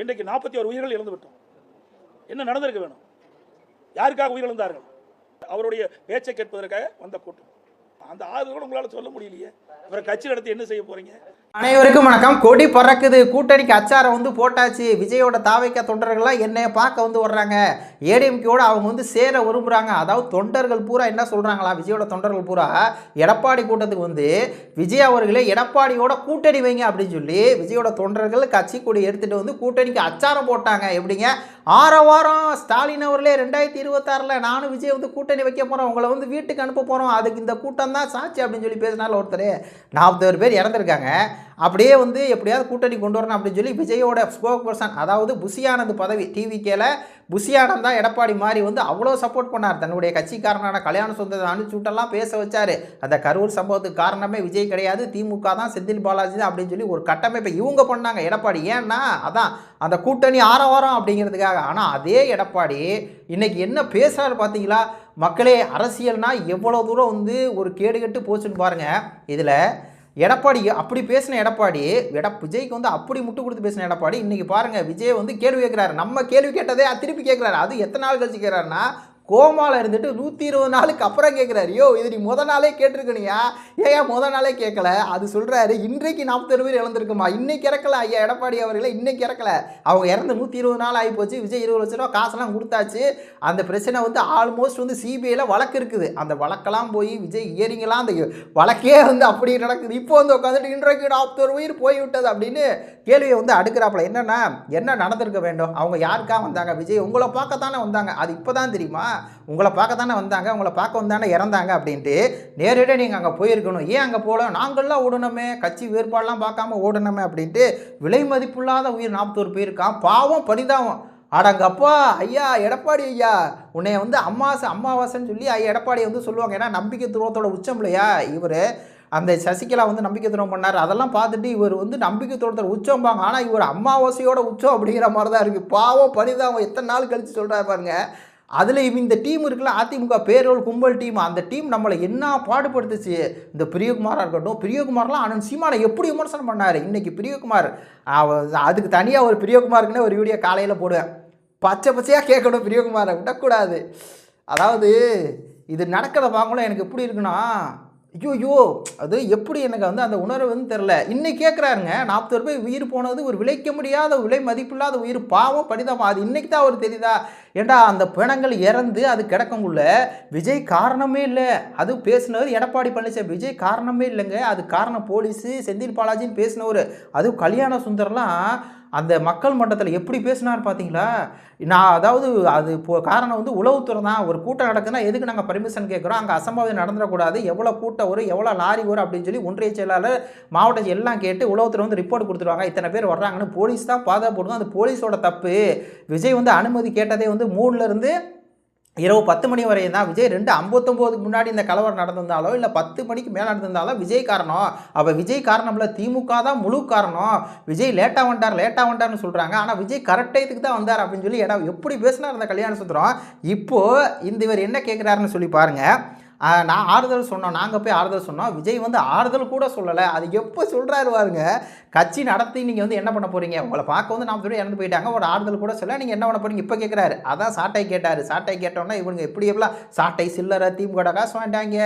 இன்றைக்கு நாற்பத்தி ஒரு உயிர்கள் இழந்து விட்டோம் என்ன நடந்திருக்க வேணும்? யாருக்காக உயிரிழந்தார்கள்? அவருடைய பேச்சை கேட்பதற்காக வந்த கூட்டம். அந்த ஆறுதல் கூட உங்களால் சொல்ல முடியலையே. அப்புறம் கட்சி நடத்தி என்ன செய்ய போறீங்க? அனைவருக்கும் வணக்கம். கொடி பறக்குது. கூட்டணிக்கு அச்சாரம் வந்து போட்டாச்சு. விஜயோட தாவைக்க தொண்டர்கள்லாம் என்னைய பார்க்க வந்து வர்றாங்க. ஏடிஎம்கேயோட அவங்க வந்து சேர விரும்புகிறாங்க அதாவது தொண்டர்கள் பூரா என்ன சொல்கிறாங்களா விஜயோட தொண்டர்கள் பூரா எடப்பாடி கூட்டத்துக்கு வந்து விஜய் அவர்களே எடப்பாடியோட கூட்டணி வைங்க அப்படின்னு சொல்லி விஜயோட தொண்டர்கள் கட்சி கொடி எடுத்துகிட்டு வந்து கூட்டணிக்கு அச்சாரம் போட்டாங்க. எப்படிங்க? ஆற வாரம் ஸ்டாலின் அவர்களே ரெண்டாயிரத்தி இருபத்தாறில் நானும் விஜய் வந்து கூட்டணி வைக்க போகிறோம் உங்களை வந்து வீட்டுக்கு அனுப்ப போகிறோம் அதுக்கு இந்த கூட்டம் தான் சாட்சி அப்படின்னு சொல்லி பேசினால ஒருத்தர். நாற்பத்தோரு பேர் இறந்துருக்காங்க. அப்படியே வந்து எப்படியாவது கூட்டணி கொண்டு வரணும் அப்படின்னு சொல்லி விஜயோட ஸ்போக் பர்சன் அதாவது புசியானந்த் பதவி டிவிக்கேல புசியானந்த் தான் எடப்பாடி மாதிரி வந்து அவ்வளோ சப்போர்ட் பண்ணார். தன்னுடைய கட்சிக்காரனான கல்யாண சொந்த அனுப்பிச்சுட்டெல்லாம் பேச வச்சாரு. அந்த கரூர் சம்பவத்துக்கு காரணமே விஜய் கிடையாது. திமுக தான் செந்தில் பாலாஜி தான் அப்படின்னு சொல்லி ஒரு கட்டமைப்பை இவங்க பண்ணாங்க எடப்பாடி. ஏன்னா அதான் அந்த கூட்டணி ஆரவாரம் அப்படிங்கிறதுக்காக. ஆனால் அதே எடப்பாடி இன்னைக்கு என்ன பேசுகிறாரு பார்த்தீங்களா மக்களே அரசியல்னால் எவ்வளோ தூரம் வந்து ஒரு கேடுகட்டு போச்சுன்னு பாருங்கள் இதில் எடப்பாடி அப்படி பேசின எடப்பாடி எட விஜய்க்கு வந்து அப்படி முட்டு கொடுத்து பேசின எடப்பாடி இன்றைக்கி பாருங்க விஜய் வந்து கேள்வி கேட்குறாரு. நம்ம கேள்வி கேட்டதே திருப்பி கேட்குறாரு. அது எத்தனை நாள் கழிச்சு கேட்குறாருன்னா கோமாவில் இருந்துட்டு நூற்றி இருபது நாளுக்கு அப்புறம் கேட்குறாரு யோ இது நீ முத நாளே கேட்டிருக்கணியா? ஏன் முத நாளே கேட்கல அது சொல்கிறாரு இன்றைக்கு நாற்பத்தொரு பேர் இழந்திருக்குமா? இன்னைக்கு இறக்கல. ஐயா எடப்பாடி அவர்களை இன்னைக்கு இறக்கல. அவங்க இறந்து நூற்றி இருபது நாள் ஆகி போச்சு. விஜய் இருபது லட்ச ரூபா காசெல்லாம் கொடுத்தாச்சு. அந்த பிரச்சனை வந்து ஆல்மோஸ்ட் வந்து சிபிஐயில் வழக்கு இருக்குது. அந்த வழக்கெல்லாம் போய் விஜய் இயரிங்கெல்லாம் அந்த வழக்கே வந்து அப்படி நடக்குது. இப்போ வந்து உட்காந்துட்டு இன்றைக்கு நாற்பத்தொரு உயிர் போய்விட்டது அப்படின்னு கேள்வியை வந்து அடுக்கிறாப்புல. என்னென்னா என்ன நடந்திருக்க வேண்டும்? அவங்க யாருக்காக வந்தாங்க? விஜய் உங்களை பார்க்க தானே வந்தாங்க. அது இப்போ தான் தெரியுமா? உங்களை பார்க்க தானே வந்தாங்க உங்களை பார்க்க வந்தானே இறந்தாங்க அப்படின்ட்டு நேரடியாக நீங்கள் அங்கே போயிருக்கணும். ஏன் அங்கே போகல நாங்கள்லாம் ஓடணுமே. கட்சி வேறுபாடெலாம் பார்க்காம ஓடணுமே அப்படின்ட்டு விலை மதிப்பில்லாத உயிர் நாற்பத்தோரு பேருக்கான் பாவம் பரிதாபம். அடங்கப்பா ஐயா எடப்பாடி ஐயா உன்னை வந்து அம்மாசை அம்மாவாசைன்னு சொல்லி ஐயா எடப்பாடி வந்து சொல்லுவாங்க. ஏன்னா நம்பிக்கை துரோகத்தோட உச்சம் இல்லையா? இவர் அந்த சசிகலா வந்து நம்பிக்கை துரோகம் பண்ணார். அதெல்லாம் பார்த்துட்டு இவர் வந்து நம்பிக்கை துரோகத்தோட உச்சம்பாங்க ஆனால் இவர் அம்மாவாசையோட உச்சம் அப்படிங்கிற மாதிரி தான் இருக்குது பாவம் பரிதாபம். எத்தனை நாள் கழித்து சொல்கிறார் பாருங்கள் அதில் இந்த டீம் இருக்குல்ல அதிமுக பேரோல் கும்பல் டீம் அந்த டீம் நம்மளை என்ன பாடுபடுத்துச்சு? இந்த பிரியகுமாராக இருக்கட்டும் பிரியகுமார்லாம் அனந்த் சீமானை எப்படி விமர்சனம் பண்ணார்? இன்றைக்கி பிரியகுமார் அதுக்கு தனியாக ஒரு பிரியகுமாருக்குன்னே ஒரு வீடியோ காலையில் போடுவேன். பச்சை பச்சையாக கேட்கணும் பிரியகுமாரை விடக்கூடாது. அதாவது இது நடக்கிறத பார்க்கணும் எனக்கு எப்படி இருக்குன்னா ஐயோ ஐயோ அது எப்படி எனக்கு வந்து அந்த உணர்வு வந்து தெரில இன்னைக்கு கேட்குறாருங்க நாற்பது ரூபாய் உயிர் போனது ஒரு விளைக்க முடியாத விலை மதிப்பில்லாத உயிர் பாவம் படிதாமா அது இன்னைக்கு தான் அவர் தெரியுதா? ஏண்டா அந்த பிணங்கள் இறந்து அது கிடக்கங்குள்ள? விஜய் காரணமே இல்லை. அது பேசினவர் எடப்பாடி பழனிசாமி. விஜய் காரணமே இல்லைங்க. அது காரணம் போலீஸு செந்தில் பாலாஜின்னு பேசினவர். அதுவும் கல்யாண சுந்தர்லாம் அந்த மக்கள் மன்றத்தில் எப்படி பேசினார் பார்த்தீங்களா நான் அதாவது அது இப்போ காரணம் வந்து உளவுத்துறை தான். ஒரு கூட்டம் நடக்குதுன்னா எதுக்கு நாங்கள் பர்மிஷன் கேட்குறோம் அங்கே அசம்பாவிதம் நடந்துடக்கூடாது. எவ்வளோ கூட்டம் வரும்? எவ்வளோ லாரி வரும்? அப்படின்னு சொல்லி ஒன்றிய செயலாளர் மாவட்ட எல்லாம் கேட்டு உளவுத்துறை வந்து ரிப்போர்ட் கொடுத்துருவாங்க இத்தனை பேர் வர்றாங்கன்னு போலீஸ் தான் பாதுகாப்பு அந்த போலீஸோட தப்பு. விஜய் வந்து அனுமதி கேட்டதே வந்து வந்து மூணுலேருந்து இரவு பத்து மணி வரையும் தான் விஜய் ரெண்டு ஐம்பத்தொம்போதுக்கு முன்னாடி இந்த கலவரம் நடந்திருந்தாலோ இல்லை பத்து மணிக்கு மேலே நடந்திருந்தாலோ விஜய் காரணம். அப்போ விஜய் காரணம்ல திமுக தான் முழு காரணம். விஜய் லேட்டாக வந்தார் லேட்டாக வந்தார்னு சொல்கிறாங்க ஆனால் விஜய் கரெக்ட் இதுக்கு தான் வந்தார் அப்படின்னு சொல்லி இடம் எப்படி பேசினார் அந்த கல்யாண சுந்தரம் இப்போது இந்த இவர் என்ன கேட்குறாருன்னு சொல்லி பாருங்கள் நான் ஆறுதல் சொன்னோம் நாங்கள் போய் ஆறுதல் சொன்னோம். விஜய் வந்து ஆறுதல் கூட சொல்லலை. அது எப்போ சொல்கிறாரு பாருங்க. கட்சி நடத்தி நீங்கள் வந்து என்ன பண்ண போகிறீங்க உங்களை பார்க்க வந்து நாம் சொல்லி இறந்து போயிட்டாங்க. ஒரு ஆறுதல் கூட சொல்ல நீங்கள் என்ன பண்ண போகிறீங்க இப்போ கேட்குறாரு அதான் சாட்டை கேட்டார். சாட்டை கேட்டோன்னா இவங்க எப்படி எப்படிலாம் சாட்டை சில்லறை திமுக காசு வாங்கிட்டாங்க.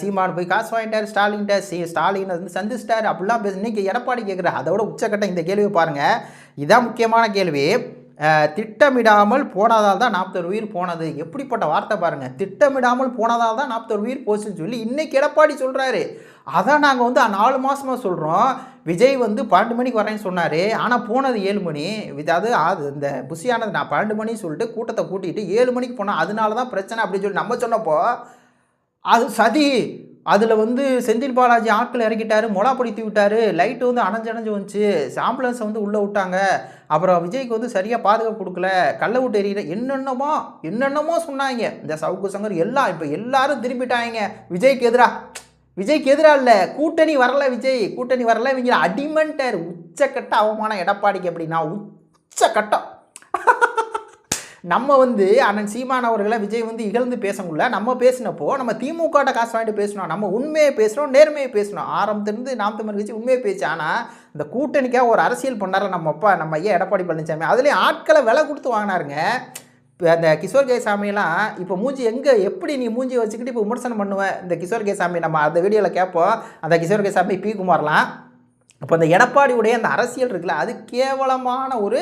சீமான் போய் காசு வாங்கிட்டார் ஸ்டாலின்கிட்ட. சி ஸ்டாலின் வந்து சந்திச்சிட்டாரு. அப்படிலாம் பேச இன்றைக்கி எடப்பாடி கேட்குறாரு அதோட உச்சக்கட்டம் இந்த கேள்வியை பாருங்கள் இதான் முக்கியமான கேள்வி. திட்டமிடாமல் போனதால் தான் நாற்பது உயிர் போனது. எப்படிப்பட்ட வார்த்தை பாருங்கள் திட்டமிடாமல் போனதால் தான் நாற்பது உயிர் போச்சுன்னு சொல்லி இன்னைக்கு எடப்பாடி சொல்கிறாரு அதான் நாங்கள் வந்து நாலு மாதமாக சொல்கிறோம் விஜய் வந்து பன்னெண்டு மணிக்கு வரேன்னு சொன்னார். ஆனால் போனது ஏழு மணி. அதாவது அது இந்த புஷியானது நான் பன்னெண்டு மணி சொல்லிட்டு கூட்டத்தை கூட்டிகிட்டு ஏழு மணிக்கு போனேன் அதனால தான் பிரச்சனை அப்படின்னு சொல்லி நம்ம சொன்னப்போ அது சதி. அதில் வந்து செந்தில் பாலாஜி ஆட்கள் இறக்கிட்டாரு மொளாப்படுத்தி விட்டாரு லைட்டு வந்து அணைஞ்சு அணைஞ்சு வந்துச்சு ஆம்புலன்ஸை வந்து உள்ளே விட்டாங்க அப்புறம் விஜய்க்கு வந்து சரியாக பாதுகாப்பு கொடுக்கல கள்ள விட்டு எறிகிற என்னென்னமோ என்னென்னமோ சொன்னாங்க. இந்த சவுக்கு சங்கர் எல்லாம் இப்போ எல்லாரும் திரும்பிட்டாங்க. விஜய்க்கு எதிராக விஜய்க்கு எதிராக இல்லை கூட்டணி வரல விஜய் கூட்டணி வரல இவங்க அடிமன்ட்டார். உச்சக்கட்ட அவமானம் எடப்பாடிக்கு அப்படின்னா உச்சக்கட்டம். நம்ம வந்து அண்ணன் சீமான் அவர்களை விஜய் வந்து இகழ்ந்து பேசக்குள்ள நம்ம பேசினப்போ நம்ம திமுகட்ட காசு வாங்கிட்டு பேசணும் நம்ம உண்மையை பேசுகிறோம் நேர்மையை பேசணும் ஆரம்பத்திலிருந்து நாம் தமிழ் கட்சி உண்மையை பேச்சு. ஆனால் இந்த கூட்டணிக்காக ஒரு அரசியல் பண்ணார நம்ம அப்பா நம்ம ஐயா எடப்பாடி பழனிசாமி. அதுலேயும் ஆட்களை விலை கொடுத்து வாங்கினாருங்க. இப்போ அந்த கிஷோர் கேசாமிலாம் இப்போ மூஞ்சி எங்கே எப்படி நீ மூஞ்சி வச்சுக்கிட்டு இப்போ விமர்சனம் பண்ணுவேன் இந்த கிஷோர் கேசாமி நம்ம அந்த வீடியோவில் கேட்போம். அந்த கிஷோர் கேசாமி பி குமார்லாம். அப்போ அந்த எடப்பாடியுடைய அந்த அரசியல் இருக்குல்ல அது கேவலமான ஒரு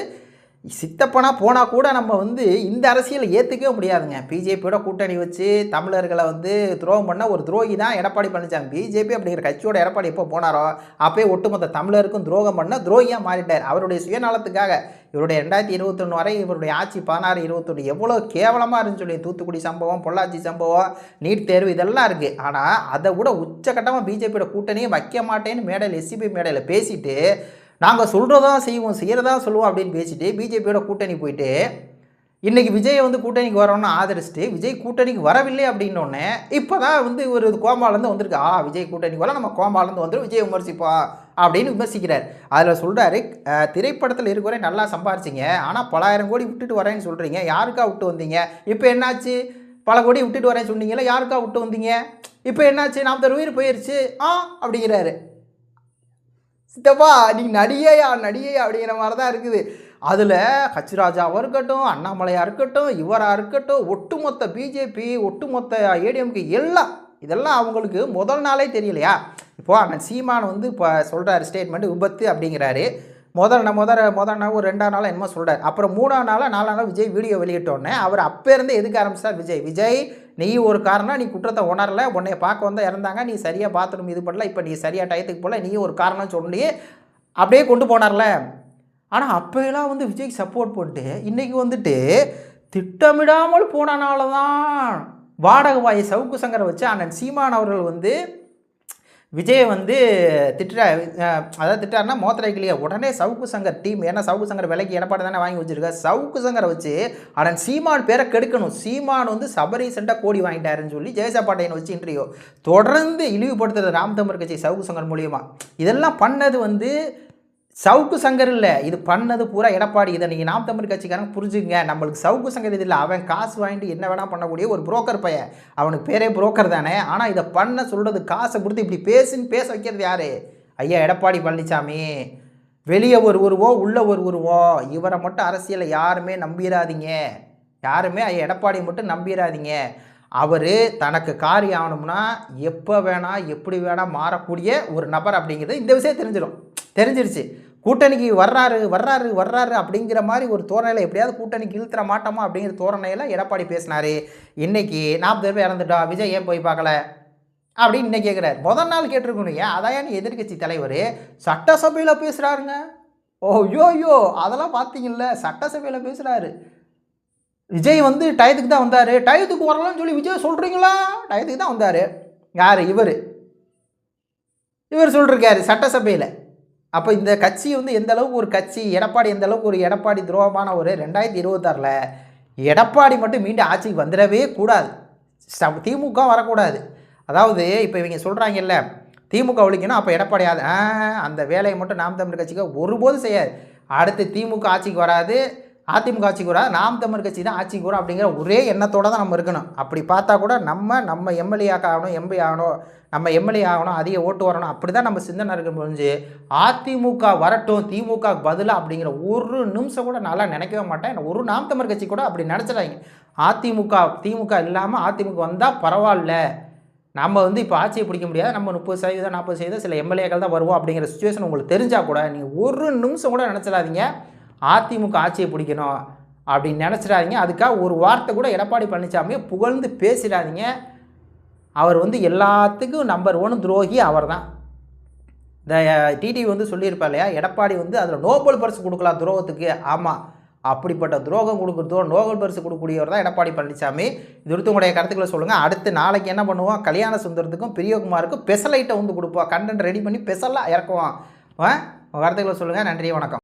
சித்தப்பனா போனால் கூட நம்ம வந்து இந்த அரசியலை ஏற்றுக்கவே முடியாதுங்க. பிஜேபியோட கூட்டணி வச்சு தமிழர்களை வந்து துரோகம் பண்ண ஒரு துரோகி தான் எடப்பாடி பழனிசாமி. பிஜேபி அப்படிங்கிற கட்சியோட எடப்பாடி எப்போ போனாரோ அப்போயே ஒட்டுமொத்த தமிழருக்கும் துரோகம் பண்ண துரோகியாக மாறிட்டார். அவருடைய சுயநலத்துக்காக இவருடைய ரெண்டாயிரத்தி இருபத்தொன்று வரை இவருடைய ஆட்சி பதினாறு இருபத்தொன்று எவ்வளோ கேவலமாக இருந்துச்சு சொல்லி தூத்துக்குடி சம்பவம் பொள்ளாச்சி சம்பவம் நீட் தேர்வு இதெல்லாம் இருக்குது ஆனால் அதை விட உச்சக்கட்டமாக பிஜேபியோட கூட்டணியை வைக்க மாட்டேன்னு மேடையில் எஸ்சிபி மேடையில் பேசிட்டு நாங்கள் சொல்கிறதா செய்வோம் செய்கிறதா சொல்லுவோம் அப்படின்னு பேசிட்டு பிஜேபியோட கூட்டணி போயிட்டு இன்றைக்கி விஜய் வந்து கூட்டணிக்கு வரணும்னு ஆதரிச்சுட்டு விஜய் கூட்டணிக்கு வரவில்லை அப்படின்னோடனே இப்போ தான் வந்து ஒரு கோம்பாலேருந்து வந்திருக்கு. ஆ விஜய் கூட்டணிக்கு வர நம்ம கோம்பாலேருந்து வந்துடும் விஜய் விமர்சிப்பா அப்படின்னு விமர்சிக்கிறார். அதில் சொல்கிறாரு திரைப்படத்தில் இருக்கிற நல்லா சம்பாரிச்சிங்க. ஆனால் பலாயிரம் கோடி விட்டுட்டு வரேன்னு சொல்கிறீங்க யாருக்கா விட்டு வந்தீங்க? இப்போ என்னாச்சு? பல கோடி விட்டுட்டு வரேன்னு சொன்னீங்களா யாருக்கா விட்டு வந்தீங்க? இப்போ என்னாச்சு? நாற்பது உயிர் போயிருச்சு. ஆ அப்படிங்கிறாரு. சித்தப்பா நீ நடிகையா நடிகையா அப்படிங்கிற மாதிரி தான் இருக்குது. அதில் ஹச்ராஜாவாக இருக்கட்டும் அண்ணாமலையாக இருக்கட்டும் இவராக இருக்கட்டும் ஒட்டுமொத்த பிஜேபி ஒட்டுமொத்த ஏடிஎம்கே எல்லாம் இதெல்லாம் அவங்களுக்கு முதல் நாளே தெரியலையா? இப்போ அண்ணன் சீமான் வந்து இப்போ சொல்கிறாரு ஸ்டேட்மெண்ட் விபத்து அப்படிங்கிறாரு. முதல் நா- முதல் முதல் நாள் ஒரு ரெண்டாம் நாளாக என்னமோ சொல்கிறார் அப்புறம் மூணாம் நாளாக நாலாம் நாள் விஜய் வீடியோ வெளியிட்டோன்னே அவர் அப்போ இருந்து எதுக்கு ஆரம்பிச்சார்? விஜய் விஜய் நீ ஒரு காரணம் நீ குற்றத்தை உணரல உன்னை பார்க்க வந்தால் இறந்தாங்க நீ சரியாக பாத்ரூம் இது பண்ணல இப்போ நீ சரியாக டயத்துக்கு போகல நீ ஒரு காரணம் சொல்லி அப்படியே கொண்டு போனார்ல. ஆனால் அப்போயெல்லாம் வந்து விஜய்க்கு சப்போர்ட் போட்டு இன்றைக்கி வந்துட்டு திட்டமிடாமல் போனனால தான் வாடகை வாயை சவுக்கு சங்கரை வச்சு அண்ணன் சீமான் அவர்கள் வந்து விஜயை வந்து திட்டுறா அதாவது திட்டாருன்னா மோத்திரைக்கிளியா உடனே சவுக்கு சங்கர் டீம் ஏன்னா சவுக்கு சங்கர் விலைக்கு எடப்பாடி தானே வாங்கி வச்சிருக்க சவுக்கு சங்கரை வச்சு அடன் சீமான் பேரை கெடுக்கணும். சீமான் வந்து சபரி கோடி வாங்கிட்டாருன்னு சொல்லி ஜெயசா பாட்டையனை வச்சு இன்டர்வியூ தொடர்ந்து இழிவுபடுத்துறது ராம் தமிழ் கட்சி சவுக்கு சங்கர் மூலியமாக இதெல்லாம் பண்ணது வந்து சவுக்கு சங்கர் இல்லை. இது பண்ணது பூரா எடப்பாடி. இதை நீங்கள் நாம் தமிழ் கட்சிக்காரங்க புரிஞ்சுங்க நம்மளுக்கு சவுக்கு சங்கர் இது இல்லை அவன் காசு வாங்கிட்டு என்ன வேணால் பண்ணக்கூடிய ஒரு புரோக்கர் பையன். அவனுக்கு பேரே புரோக்கர் தானே. ஆனால் இதை பண்ண சொல்கிறது காசை கொடுத்து இப்படி பேசுன்னு பேச வைக்கிறது யார்? ஐயா எடப்பாடி பழனிசாமி வெளியே ஒரு உருவம் உள்ளே ஒரு உருவம் இவரை மட்டும் அரசியலை யாருமே நம்பிடாதீங்க யாருமே ஐயா எடப்பாடி மட்டும் நம்பிடாதீங்க அவர் தனக்கு காரியம் ஆகணும்னா எப்போ வேணால் எப்படி வேணால் மாறக்கூடிய ஒரு நபர் அப்படிங்கிறது இந்த விஷயம் தெரிஞ்சிடும் தெரிஞ்சிருச்சு. கூட்டணிக்கு வர்றாரு வர்றாரு வர்றாரு அப்படிங்கிற மாதிரி ஒரு தோரணையில் எப்படியாவது கூட்டணிக்கு இழுத்துற மாட்டோமா அப்படிங்கிற தோரணையில் எடப்பாடி பேசினார். இன்னைக்கு நாற்பது பேர் இறந்துட்டா விஜய் ஏன் போய் பார்க்கல? அப்படின்னு இன்னைக்கு கேட்குறாரு முதல் நாள் கேட்டிருக்கணுங்க ஏன் அதான் எதிர்கட்சி எதிர்க்கட்சி தலைவர்? சட்டசபையில் பேசுகிறாருங்க ஓ யோ யோ அதெல்லாம் பார்த்தீங்கல்ல சட்டசபையில் பேசுகிறாரு விஜய் வந்து டயத்துக்கு தான் வந்தார். டயத்துக்கு வரலாம்னு சொல்லி விஜய் சொல்கிறீங்களா டயத்துக்கு தான் வந்தார். யார்? இவர். இவர் சொல்லிருக்காரு சட்டசபையில். அப்போ இந்த கட்சி வந்து எந்த அளவுக்கு ஒரு கட்சி எடப்பாடி எந்த அளவுக்கு ஒரு எடப்பாடி துரோகமான ஒரு ரெண்டாயிரத்தி இருபத்தாறில் எடப்பாடி மட்டும் மீண்டும் ஆட்சிக்கு வந்துடவே கூடாது. திமுக வரக்கூடாது. அதாவது இப்போ இவங்க சொல்கிறாங்கல்ல திமுக ஒழிக்கணும் அப்போ எடப்பாடி ஆ அந்த வேலையை மட்டும் நாம் தமிழ் கட்சிக்கு ஒருபோதும் செய்யாது. அடுத்து திமுக ஆட்சிக்கு வராது. அதிமுக ஆட்சி கூட நாம் தமிழ் கட்சி தான் ஆட்சி கூட அப்படிங்கிற ஒரே எண்ணத்தோடு தான் நம்ம இருக்கணும். அப்படி பார்த்தா கூட நம்ம நம்ம எம்எல்ஏ ஆகணும் எம்பி ஆகணும் நம்ம எம்எல்ஏ ஆகணும் அதிக ஓட்டு வரணும் அப்படி தான் நம்ம சிந்தனை இருக்க முடிஞ்சு அதிமுக வரட்டும் திமுக பதிலாக அப்படிங்கிற ஒரு நிமிஷம் கூட நல்லா நினைக்கவே மாட்டேன். ஒரு நாம் தமிழ் கட்சி கூட அப்படி நினச்சிடாங்க அதிமுக திமுக இல்லாமல் அதிமுக வந்தால் பரவாயில்ல. நம்ம வந்து இப்போ ஆட்சியை பிடிக்க முடியாது. நம்ம முப்பது சதவீதம் நாற்பது சதவீதம் சில எம்எல்ஏக்கள் தான் வருவோம் அப்படிங்கிற சுச்சுவேஷன் உங்களுக்கு தெரிஞ்சால் கூட நீங்கள் ஒரு நிமிஷம் கூட நினச்சிடாதீங்க. அதிமுக ஆட்சியை பிடிக்கணும் அப்படின்னு நினச்சிடாதீங்க. அதுக்காக ஒரு வார்த்தை கூட எடப்பாடி பழனிசாமியை புகழ்ந்து பேசிடாதீங்க. அவர் வந்து எல்லாத்துக்கும் நம்பர் ஒன் துரோகி அவர் தான் இந்த டிடிவி வந்து சொல்லியிருப்பா இல்லையா? எடப்பாடி வந்து அதில் நோபல் பரிசு கொடுக்கலாம் துரோகத்துக்கு? ஆமாம் அப்படிப்பட்ட துரோகம் கொடுக்குறதோ நோபல் பரிசு கொடுக்கக்கூடியவர் தான் எடப்பாடி பழனிசாமி. இது குறித்து உங்களுடைய கருத்துக்களை சொல்லுங்கள் அடுத்து நாளைக்கு என்ன பண்ணுவோம்? கல்யாண சுந்தரத்துக்கும் பிரியகுமாருக்கும் பெசலைட்டை வந்து கொடுப்போம். கண்டென்ட் ரெடி பண்ணி பெசலாக இறக்குவோம். ஆ? கருத்துக்களை சொல்லுங்கள் நன்றி வணக்கம்.